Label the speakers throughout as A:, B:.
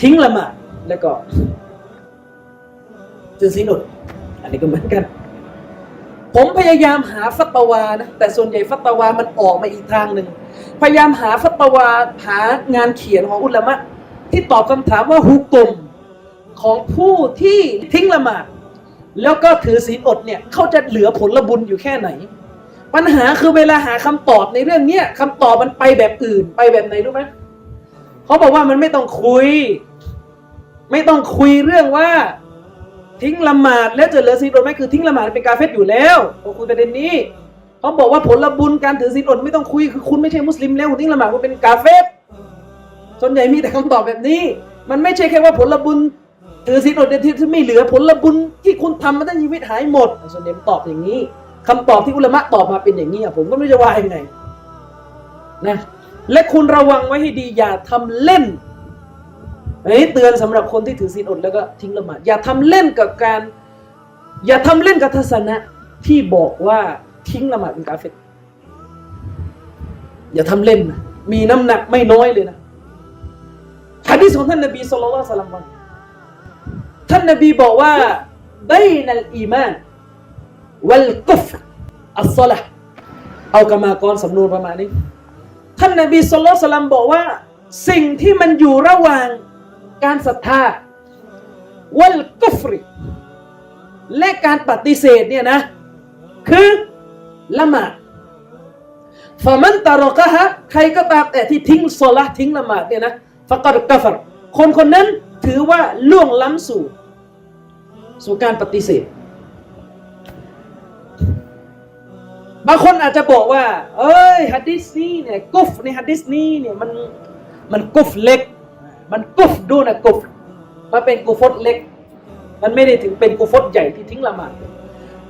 A: ทิ้งละหมาดแล้วก็ถือศีลอดอันนี้ก็เหมือนกัน ผมพยายามหาฟัตวานะแต่ส่วนใหญ่ฟัตวามันออกมาอีกทางหนึ่งพยายามหาฟัตวาหางานเขียนของอุลามะที่ตอบคำถามว่าฮุกกลมของผู้ที่ทิ้งละหมาดแล้วก็ถือศีลอดเนี่ยเขาจะเหลือผลบุญอยู่แค่ไหน ปัญหาคือเวลาหาคำตอบในเรื่องเนี้ยคำตอบมันไปแบบอื่นไปแบบไหนรู้ไหมเขาบอกว่ามันไม่ต้องคุย ไม่ต้องคุยเรื่องว่า ทิ้งละหมาดแล้วจะเหลือศีลอดไหมคือทิ้งละหมาดเป็นกาเฟตอยู่แล้วเขาคุยประเด็นนี้เขาบอกว่าผลบุญการถือศีลอดไม่ต้องคุยคือคุณไม่ใช่มุสลิมแล้วคุณทิ้งละหมาดคุณเป็นกาเฟตส่วนใหญ่มีแต่คำตอบแบบนี้ มันไม่ใช่แค่ว่าผลบุญถือศีลอดเนี่ยที่ไม่เหลือผลบุญที่คุณทำมาตั้งชีวิตหายหมดส่วนใหญ่ตอบอย่างนี้คำตอบที่อุลามะตอบมาเป็นอย่างนี้ผมก็ไม่รู้จะว่ายังไงนะและคุณระวังไว้ให้ดีอย่าทำเล่น อันนี้เตือนสำหรับคนที่ถือศีลอดแล้วก็ทิ้งละหมาดอย่าทำเล่นกับการ อย่าทำเล่นกับทัศนะที่บอกว่าทิ้งละหมาดเป็นกาเฟตอย่าทำเล่นนะมีน้ำหนักไม่น้อยเลยนะฮะดีษของท่านนบีสุลต่านสลัมวันท่านนบีบอกว่าบนัลอีมานวัลกุฟอัลซละเอากรรมากรสำนวนประมาณนี้ ท่านนบีสุลต่านสลัมบอกว่า สิ่งที่มันอยู่ระหว่าง การศรัทธาวัลกุฟรและการปฏิเสธเนี่ยนะ คือละหมาดฟะมันตารกะฮะใครก็ตามแต่ที่ทิ้งโซละทิ้งละหมาดเนี่ยนะฟะกัดกัฟรคนคนนั้นถือว่าล่วงล้ำสู่ สู่การปฏิเสธ บางคนอาจจะบอกว่า เอ้ยฮัดดิสนี้เนี่ยกุฟในฮัดดิสนี้เนี่ยมันมันกุฟเล็ก มันกุฟดูนะกุฟมันเป็นกุฟตเล็ก มันไม่ได้ถึงเป็นกุฟตใหญ่ที่ทิ้งละหมาด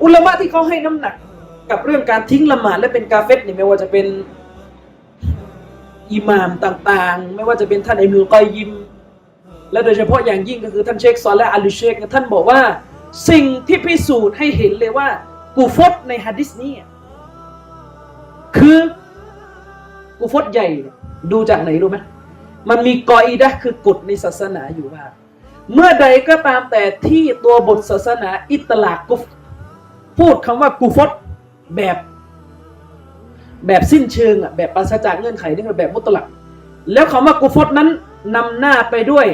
A: อุลามะที่เขาให้น้ำหนัก กับเรื่องการทิ้งละหมาดและเป็นกาเฟตเนี่ยไม่ว่าจะเป็นอิหม่ามต่างๆ ไม่ว่าจะเป็นท่านอิบนุกอยยิม และโดยเฉพาะอย่างยิ่งก็คือท่านเชคซอลและอัลลุเชคท่านบอกว่า สิ่งที่พิสูจน์ให้เห็นเลยว่ากูฟตในฮะดิษนี้คือกูฟตใหญ่ดูจากไหนรู้ไหม มันมีกออีดะคือกฎในศาสนาอยู่ว่า เมื่อใดก็ตามแต่ที่ตัวบทศาสนาอิตลากุฟพูดคำว่ากูฟตแบบแบบสิ้นเชิงอะแบบปราศจากเงื่อนไขนี่คือแบบมุตลัก แล้วคำว่ากูฟตนั้นนำหน้าไปด้วย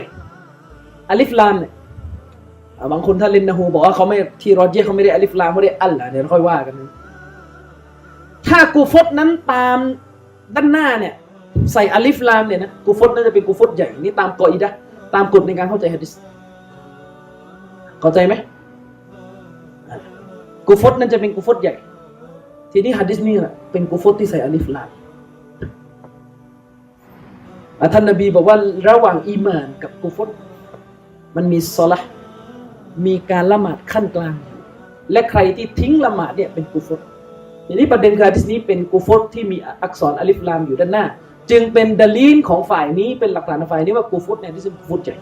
A: อลิฟลามเนี่ยบางคนถ้าเล่นนะฮูบอกว่าเขาไม่ที่รอเจเขาไม่ได้อลิฟลามเขาได้อัลละเดี๋ยวค่อยว่ากัน ถ้ากูฟตนั้นตามด้านหน้าเนี่ย ใส่อลิฟลามเนี่ยนะกูฟตน่าจะเป็นกูฟตใหญ่นี่ตามกออิดะตามกฎในการเข้าใจฮะดิษเข้าใจไหมกูฟตนั่นจะเป็นกูฟตใหญ่ ทีนี้ฮะดิษนี่แหละเป็นกูฟตที่ใส่อลิฟลามท่านนบีบอกว่าระหว่างอีมานกับกูฟตมันมีซอละมีการละหมาดขั้นกลาง และใครที่ทิ้งละหมาดเนี่ยเป็นกูฟตทีนี้ประเด็นคือฮะดิษนี้เป็นกูฟตที่มีอักษรอลิฟลามอยู่ด้านหน้า จึงเป็นดลีนของฝ่ายนี้เป็นหลักฐานของฝ่ายนี้ว่ากูฟุตเนี่ยที่เป็นกูฟตใหญ่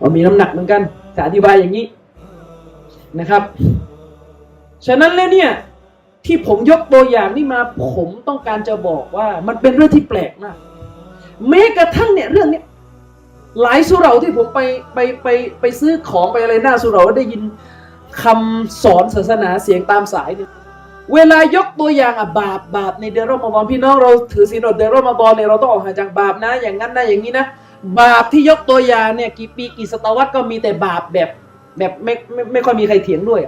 A: มันมีน้ำหนักเหมือนกันจะอธิบายอย่างนี้นะครับ ฉะนั้นแล้วเนี่ยที่ผมยกตัวอย่างนี้มาผมต้องการจะบอกว่ามันเป็นเรื่องที่แปลกมากแม้กระทั่งเนี่ยเรื่องเนี้ยหลายสุเหราที่ผมไปไปไปไปซื้อของไปอะไรหน้าสุเหราได้ยินคำสอนศาสนาเสียงตามสายเนี่ย เวลายกตัวอย่างอะบาปบาปในเดือนรอมฎอนพี่น้องเราถือศีลอดเดือนรอมฎอนเนี่ยเราต้องออกห่างจากบาปนะ อย่างนั้นนะอย่างนี้นะ บาปที่ยกตัวอย่างเนี่ยกี่ปีกี่ศตวรรษก็มีแต่บาปแบบแบบไม่ไม่ไม่ค่อยมีใครเถียงด้วย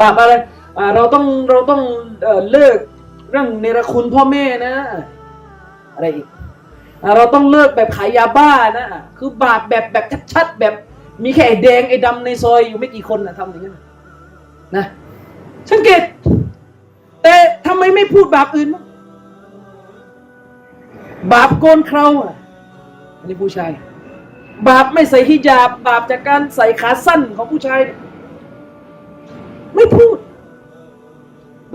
A: บาปอะไรอ่าเราต้องเราต้องเอ่อเลิกเรื่องเนรคุณพ่อแม่นะ อะไรอีกอ่าเราต้องเลิกแบบขายยาบ้านะคือบาปแบบแบบชัดๆแบบมีแค่ไอ้แดงไอ้ดำในซอยอยู่ไม่กี่คนนะทำอย่างนั้นนะสังเกต แต่ทำไมไม่พูดบาปอื่นบ้างบาปโกนเคราอะอันนี้ผู้ชาย บาปไม่ใส่ฮิญาบ บาปจากการใส่ขาสั้นของผู้ชาย ไม่พูด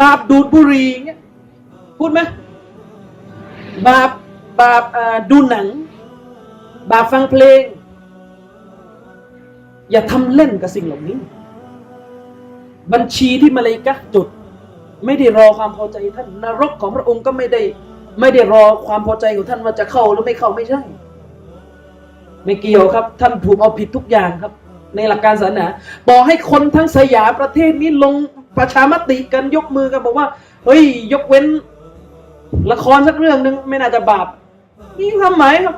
A: บาปดูดบุหรี่เงี้ยพูดไหมบาปบาปดูหนัง บาปฟังเพลง อย่าทำเล่นกับสิ่งเหล่านี้ บัญชีที่มาเลย์กะจด ไม่ได้รอความพอใจท่านนรกของพระองค์ก็ไม่ได้ ไม่ได้รอความพอใจของท่านว่าจะเข้าหรือไม่เข้าไม่ใช่ ไม่เกี่ยวครับ ท่านถูกเอาผิดทุกอย่างครับ ในหลักการศาสนาบอกให้คนทั้งสยามประเทศนี้ลงประชามติกันยกมือกันบอกว่า เฮ้ย ยกเว้น ละครสักเรื่องหนึ่งไม่น่าจะบาปนี่ความหมายครับ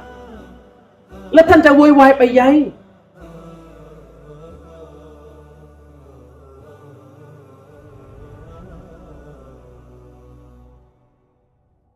A: แล้วท่านจะโวยวายไปยัย